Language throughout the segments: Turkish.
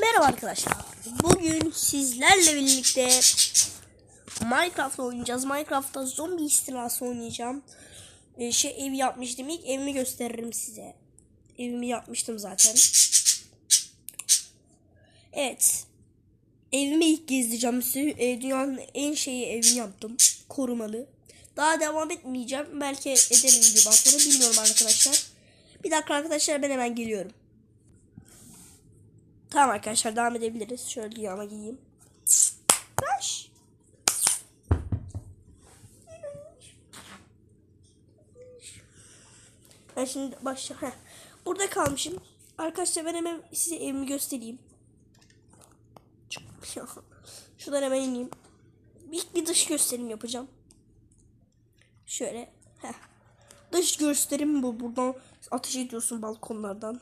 Merhaba arkadaşlar. Bugün sizlerle birlikte Minecraft oynayacağız. Minecraft'ta zombi istilası oynayacağım. Ee, şey ev yapmıştım. İlk evimi gösteririm size. Evimi yapmıştım zaten. Evet. Evimi ilk gezdireceğim size. Ee, dünyanın en şeyi evini yaptım. Korumalı. Daha devam etmeyeceğim. Belki ederim videodan sonra. Bilmiyorum arkadaşlar. Bir dakika arkadaşlar ben hemen geliyorum. Tamam arkadaşlar devam edebiliriz. Şöyle yana giyeyim. Baş. Ben şimdi başla. Heh. Burada kalmışım. Arkadaşlar ben hemen size evimi göstereyim. Şuradan hemen ineyim. İlk bir dış gösterim yapacağım. Şöyle. Heh. Dış gösterim bu. Buradan ateş ediyorsun balkonlardan.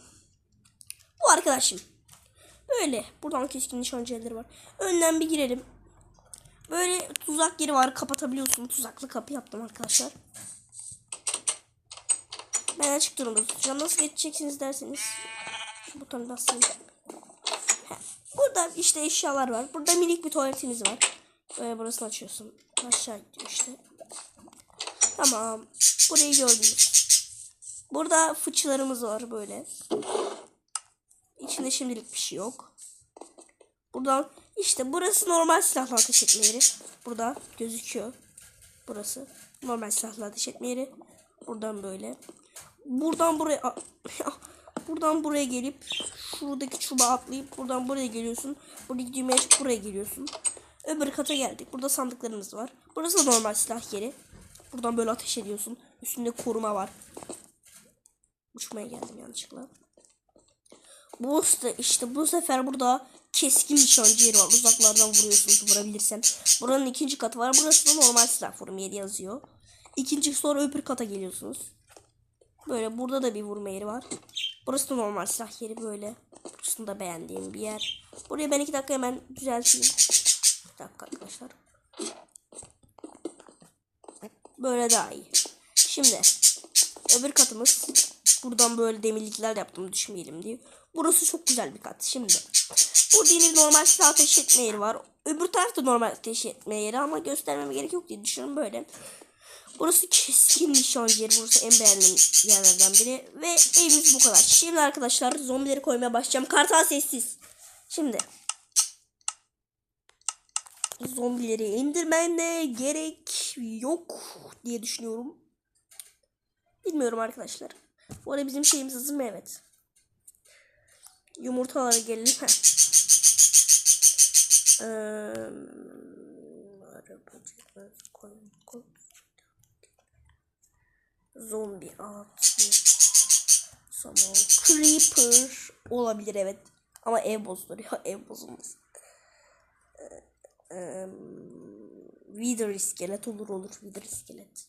Bu arkadaşım. Böyle. Buradan keskin nişancıları var. Önden bir girelim. Böyle tuzak yeri var. Kapatabiliyorsun. Tuzaklı kapı yaptım arkadaşlar. Ben açık durumda tutacağım. Nasıl geçeceksiniz derseniz. Şu butonu basayım. Burada işte eşyalar var. Burada minik bir tuvaletiniz var. Böyle burasını açıyorsun. Aşağı gidiyor işte. Tamam. Burayı gördünüz. Burada fıçılarımız var böyle. İçinde şimdilik bir şey yok. Buradan işte burası normal silahla ateş etme yeri. Burada gözüküyor. Burası normal silahla ateş etme yeri. Buradan böyle. Buradan buraya buradan buraya gelip şuradaki çubuğa atlayıp buradan buraya geliyorsun. Buradaki düğmeye açıp buraya geliyorsun. Öbür kata geldik. Burada sandıklarımız var. Burası da normal silah yeri. Buradan böyle ateş ediyorsun. Üstünde koruma var. Uçmaya geldim yanlışlıkla. Bu işte, işte bu sefer burada keskin nişancı yeri var. Uzaklardan vuruyorsunuz vurabilirsen. Buranın ikinci katı var. Burası da normal silah forum yeri yazıyor. İkinci sonra öbür kata geliyorsunuz. Böyle burada da bir vurma yeri var. Burası da normal silah yeri böyle. Burasını da beğendiğim bir yer. Buraya ben iki dakika hemen düzelteyim. Bir dakika arkadaşlar. Böyle daha iyi. Şimdi öbür katımız buradan böyle demirlikler yaptım düşmeyelim diye. Burası çok güzel bir kat. Şimdi burada yine normal silah ateş etme yeri var. Öbür tarafta normal ateş etme yeri ama göstermeme gerek yok diye düşünüyorum böyle. Burası keskin nişancı yeri. Burası en beğendiğim yerlerden biri. Ve evimiz bu kadar. Şimdi arkadaşlar zombileri koymaya başlayacağım. Kartal sessiz. Şimdi zombileri indirmene gerek yok diye düşünüyorum. Bilmiyorum arkadaşlar. Bu arada bizim şeyimiz hazır mı? Evet. Yumurtalara gelelim. Heh. Ee, arabacıklar koyun, koyun. Zombi at. Tamam. Creeper olabilir evet. Ama ev bozulur ya ev bozulmaz. Ee, Wither iskelet olur olur Wither iskelet.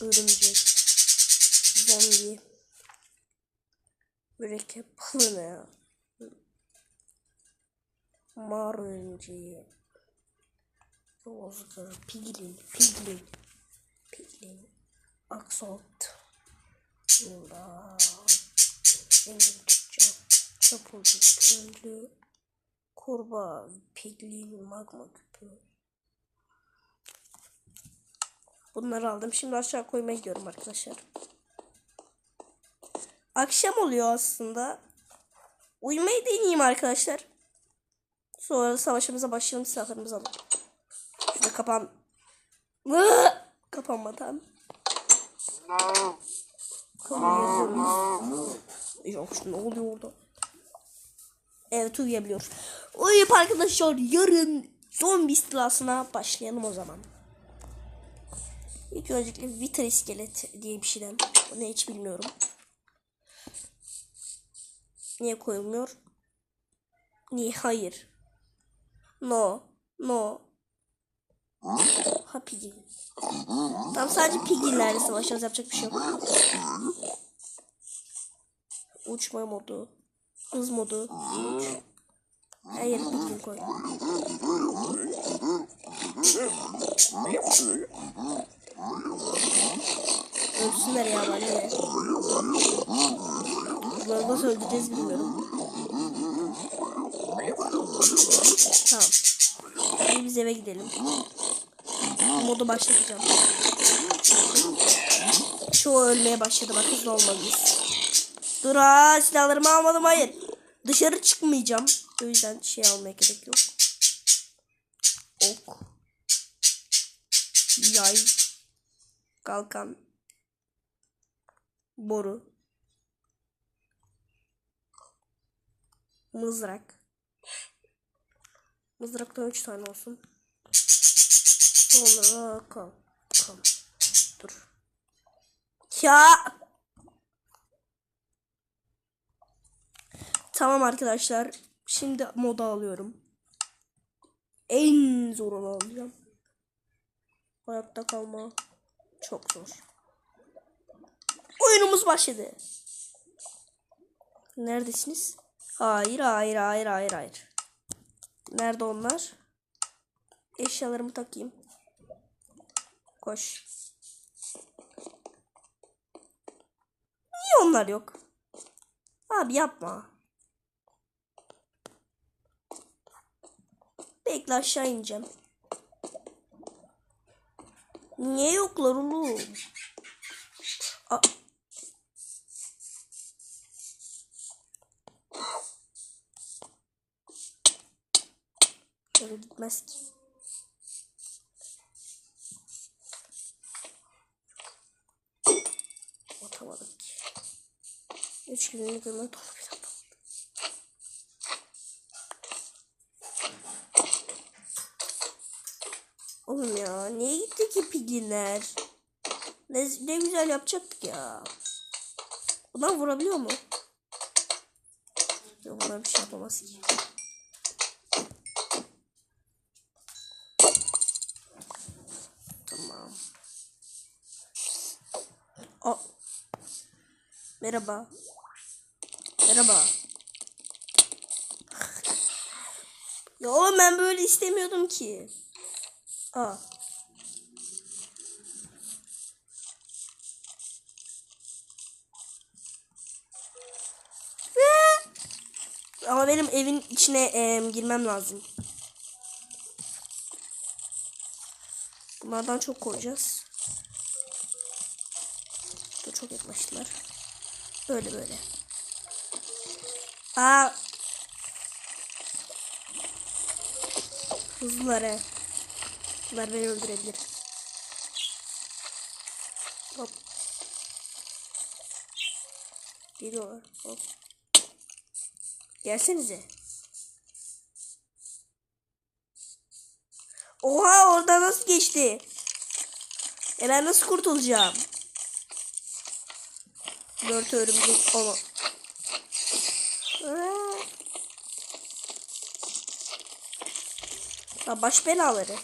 Örümcek. Zombi. Mürekkep ya? Mağara örümceği. Bozdur. Piglin. Piglin. Piglin. Aksot. Bunda. Engin çıkacak. Çapulcu. Köylü. Kurbağa. Piglin. Magma küpü. Bunları aldım. Şimdi aşağı koymaya gidiyorum arkadaşlar. Akşam oluyor aslında. Uyumayı deneyeyim arkadaşlar. Sonra savaşımıza başlayalım. Silahlarımızı alalım. Şurada kapan. Kapanmadan. Kapanıyoruz. Yok ne oluyor orada? Evet uyuyabiliyoruz. Uyuyup arkadaşlar yarın zombi istilasına başlayalım o zaman. İlk öncelikle Vita iskelet diye bir şeyden. Ne hiç bilmiyorum. Niye koyulmuyor? Niye? Hayır. No. No. Ha piggy. Tam sadece piggy'lerle savaşacağız. Yapacak bir şey yok. Uçma modu. Hız modu. Uç. Her yere koy. Ölsünler ya bana? Bunları nasıl öldüreceğiz bilmiyorum. Tamam. Şimdi biz eve gidelim. Modu başlatacağım. Şu ölmeye başladı bak hızlı olmalıyız. Dur ha silahlarımı almadım hayır. Dışarı çıkmayacağım. O yüzden şey almaya gerek yok. Ok. Yay. Kalkan. Boru. Mızrak. Mızraktan 3 tane olsun. Sonra kal. Kal. Dur. Ya. Tamam arkadaşlar. Şimdi moda alıyorum. En zorunu alacağım. Hayatta kalma. Çok zor. Oyunumuz başladı. Neredesiniz? Hayır, hayır, hayır, hayır, hayır. Nerede onlar? Eşyalarımı takayım. Koş. Niye onlar yok? Abi yapma. Bekle aşağı ineceğim. Niye yoklar oğlum? Aa. Gitmez ki. Atamadık ki. Üç günlük ömür dolu bir adam. Oğlum ya niye gitti ki piglinler? Ne, ne güzel yapacaktık ya. Bundan vurabiliyor mu? Yok buna bir şey yapamaz ki. Merhaba. Merhaba. ya oğlum ben böyle istemiyordum ki. Aa. Ama benim evin içine em, girmem lazım. Bunlardan çok koyacağız. Çok yaklaştılar. Böyle böyle. Aa. Hızlılar he. Bunlar beni öldürebilir. Hop. Geliyorlar. Hop. Gelsenize. Oha orada nasıl geçti? E ben nasıl kurtulacağım? Dört örümcek onu. Ya baş belaları.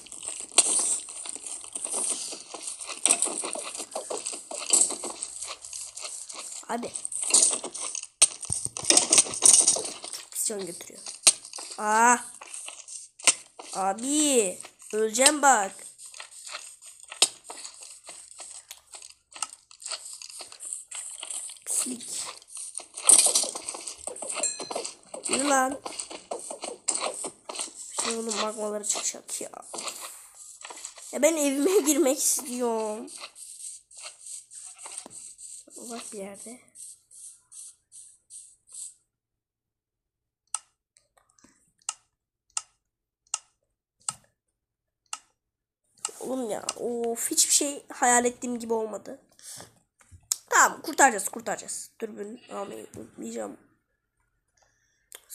Abi. Çok pis can götürüyor. Aa. Abi. Öleceğim bak. Lan. Şimdi onun magmaları çıkacak ya. Ya ben evime girmek istiyorum. Uzak bir yerde. Oğlum ya of hiçbir şey hayal ettiğim gibi olmadı. Tamam kurtaracağız kurtaracağız. Dürbün almayı unutmayacağım.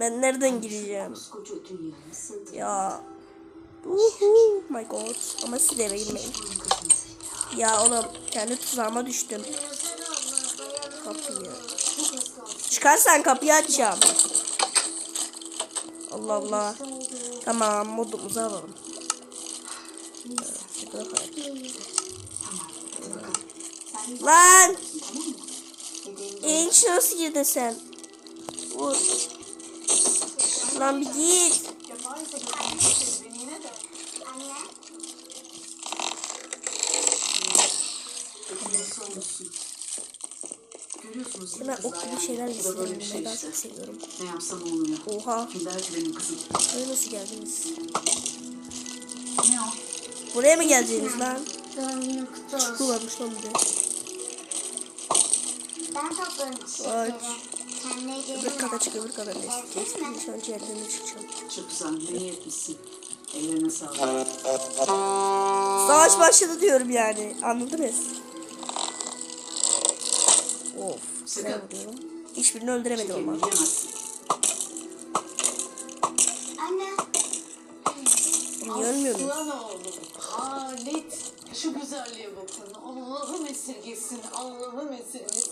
Ben nereden gireceğim? Ya. Uhu, my god. Ama siz eve girmeyin. Ya oğlum kendi tuzağıma düştüm. Kapıyı. Çıkarsan kapıyı açacağım. Allah Allah. Tamam modumuzu alalım. Koyalım. Lan! İçine nasıl girdin sen? Vur. Lan bir git. Görüyorsunuz Ben ok gibi şeyler istiyorum. Ben daha çok seviyorum. Ne yapsam olmuyor. Oha. Kinder ki benim kızım. Buraya nasıl geldiniz? Ne o? Buraya mı geleceğiniz lan? Olsun. Kullanmış lan bir de. Ben topladım Kendine Öbür kata çık öbür kata neyse. Geçtim şu an ciğerlerine çıkacağım. Çok güzel. Ne etmişsin. Ellerine sağlık. Savaş başladı diyorum yani. Anladınız? Of. Vuruyorum. Hiçbirini öldüremedim ama. Anne. Niye ölmüyor muyum? Aslan oğlum. Halit. Şu güzelliğe bakın. Allah'ım esirgesin. Allah'ım esirgesin.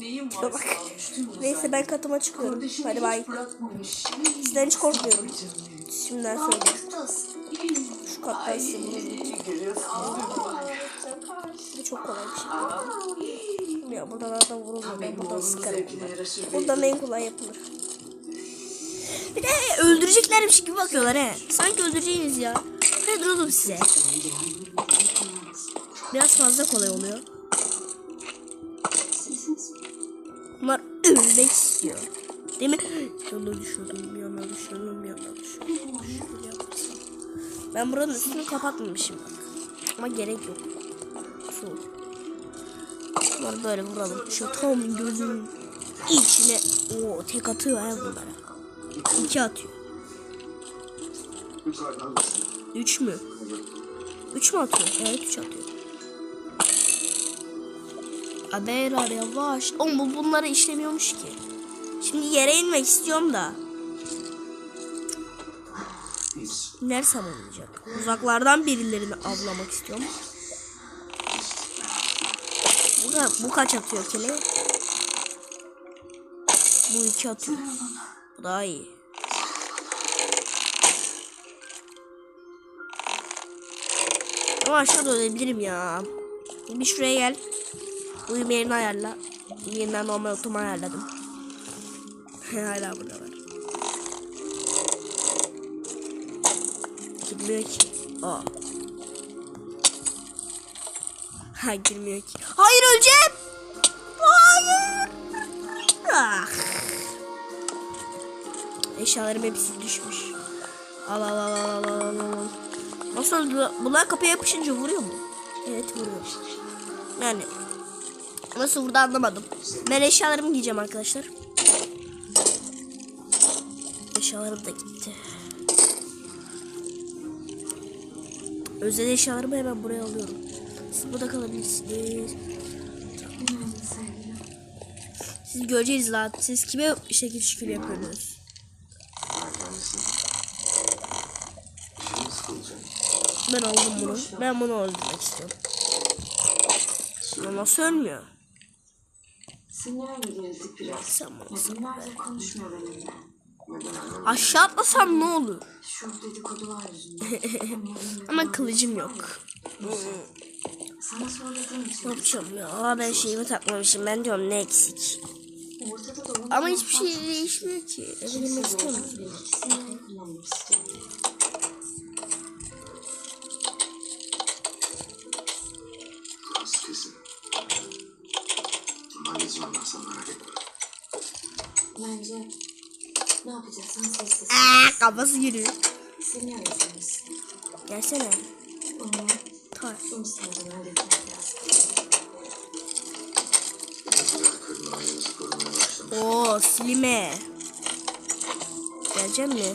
Neyin var bak. Neyse ben katıma çıkıyorum. Kardeşini Hadi bay. Sizden hiç korkmuyorum. Şimdiden söyleyeyim. Şu vurayım. Görüyorsun. Bu çok kolay bir şey. Ya buradan adam vurulmuyor. Ben buradan sıkarım. Buradan en kolay yapılır. Bir de öldüreceklermiş gibi bakıyorlar he. Sanki öldüreceğiniz ya. Nedir oğlum size? Biraz fazla kolay oluyor. Ölmek istiyor. Değil mi? Yana düşürdüm, yana düşürdüm, yana yaparsam. Ben buranın üstünü kapatmamışım bak. Ama gerek yok. Su. Bunları böyle vuralım. Şu tam gözünün içine. Oo tek atıyor ha bunlara. İki atıyor. Üç mü? Üç mü atıyor? Evet üç atıyor. Adeyrar yavaş. Oğlum bu bunları işlemiyormuş ki. Şimdi yere inmek istiyorum da. Nersem olmayacak. Uzaklardan birilerini avlamak istiyorum. Bu, ka- bu kaç atıyor kele? Bu iki atıyor. Bu daha iyi. Ama aşağıda ölebilirim ya. Bir şuraya gel. Uyum yerini ayarla. Yeniden normal otomu ayarladım. Hala burada var. Girmiyor ki. Aa. Ha girmiyor ki. Hayır öleceğim. Hayır. Ah. Eşyalarım hepsi düşmüş. Al al al al al al al. Nasıl? Bunlar kapıya yapışınca vuruyor mu? Evet vuruyor. Yani nasıl vurdu anlamadım. Ben eşyalarımı giyeceğim arkadaşlar. Eşyalarım da gitti. Özel eşyalarımı hemen buraya alıyorum. Siz burada kalabilirsiniz. Siz göreceğiz lan. Siz kime şekil şükür yapıyorsunuz? Ben aldım bunu. Ben bunu öldürmek istiyorum. Ama nasıl ölmüyor? Sinyal bana sal be. Günlerdir konuşmuyor benimle. Aşağı atlasam ne olur? Şu dedikodular yüzünden. Ama kılıcım yok. Sana söylediğim için. Ne yapacağım ya? Aa, ben şeyimi takmamışım. Ben diyorum ne eksik. Ama hiçbir şey değişmiyor ki. Eve girmek istemiyorum. Ama merak etme. Bence ne yapacaksan sessiz. Aa, kafası giriyor. Sinyal verilmişsin. Gelsene. Onu Tar. kimseden halletmek lazım. Oo silime. Gelecek mi?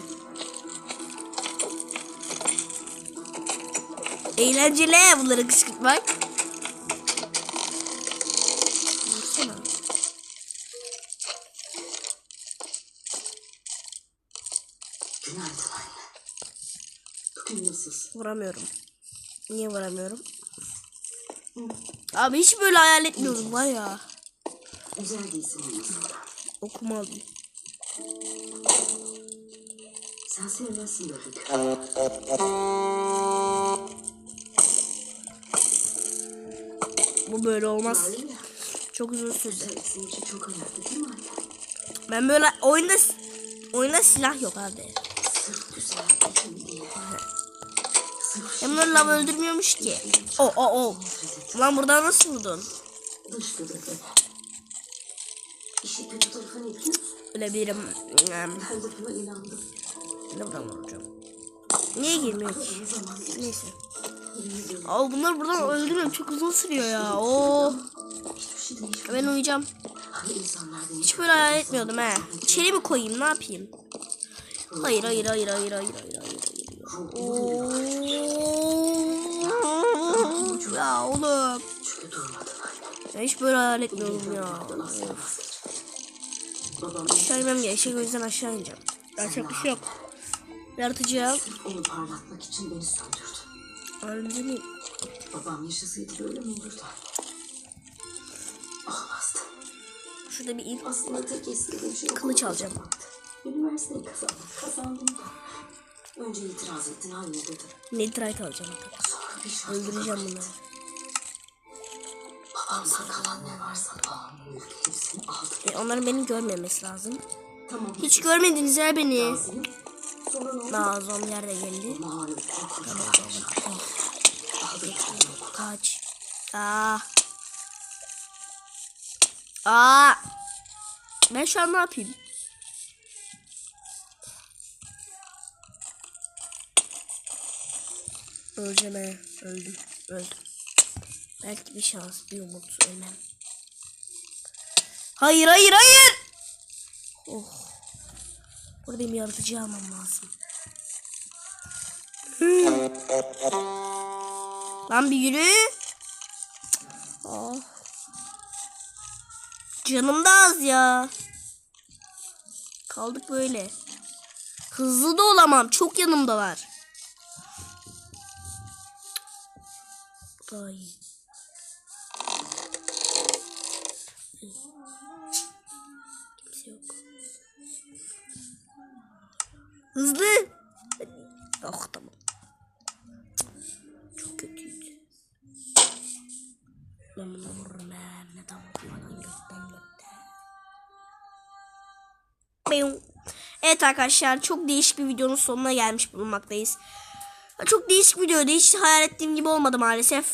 Eğlenceli bunları kışkırtmak. Günaydın anne. Bugün nasılsın? Vuramıyorum. Niye vuramıyorum? Abi hiç böyle hayal etmiyordum var ya. Güzel değilsin. Sen sevmezsin. Bu böyle olmaz. Çok uzun sürdü. Sen senin için çok önemli değil mi anne? Ben böyle oyunda oyunda silah yok abi. Bunları lav öldürmüyormuş ki. O o o. Lan buradan nasıl vurdun? Ölebilirim. Ne buradan vuracağım? Niye girmiyor ki? Neyse. Abi bunları buradan öldürüyorum. Çok uzun sürüyor ya. Oo. Ben uyuyacağım. Hiç böyle hayal etmiyordum he. İçeri mi koyayım ne yapayım? Hayır hayır hayır hayır hayır hayır hayır. hayır. Ya oğlum. Ben hiç böyle hayal etmiyordum ya. Aşağı inmem gerekecek o yüzden aşağı ineceğim. Yapacak bir şey yok. Yaratıcı onu parlatmak için beni söndürdü. Öldü mü? Babam yaşasaydı böyle mi olurdu? Olmazdı. Şurada bir ip. Aslında tek istediğim şey Kılıç alacağım. kazanmaktı. Üniversiteyi kazandım. Kazandım da. Önce itiraz ettin anne dedi. Netherite alacağım. Sonra bir şartla Öldüreceğim kabul bunları. ettin. Babamsa kalan ne varsa mülk hepsini aldı. E, onların beni görmemesi lazım. Tamam. Hiç görmediniz ya beni. Razıyım. Sonra ne oldu? Nazım yerde geldi. Malum korkunç. Aldı kendini. Kaç. Aa. Aa. Ben şu an ne yapayım? Öleceğim. Öldüm. Öldüm. Belki bir şans, bir umut ölmem. Hayır, hayır, hayır. Oh. Burada benim yaratıcı almam lazım. Lan bir yürü. Oh. Canım da az ya. Kaldık böyle. Hızlı da olamam. Çok yanımdalar. Daha iyi. Kimse yok. Hızlı. Oh tamam. Çok kötüydü. Ben bunu vururum götten götten. Bıyım. Evet arkadaşlar çok değişik bir videonun sonuna gelmiş bulunmaktayız. Çok değişik bir videoydu. Hiç hayal ettiğim gibi olmadı maalesef.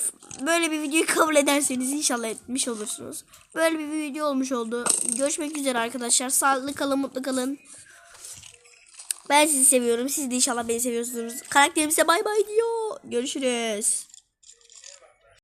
Böyle bir videoyu kabul ederseniz inşallah etmiş olursunuz. Böyle bir video olmuş oldu. Görüşmek üzere arkadaşlar. Sağlıklı kalın, mutlu kalın. Ben sizi seviyorum. Siz de inşallah beni seviyorsunuz. Karakterimize bay bay diyor. Görüşürüz.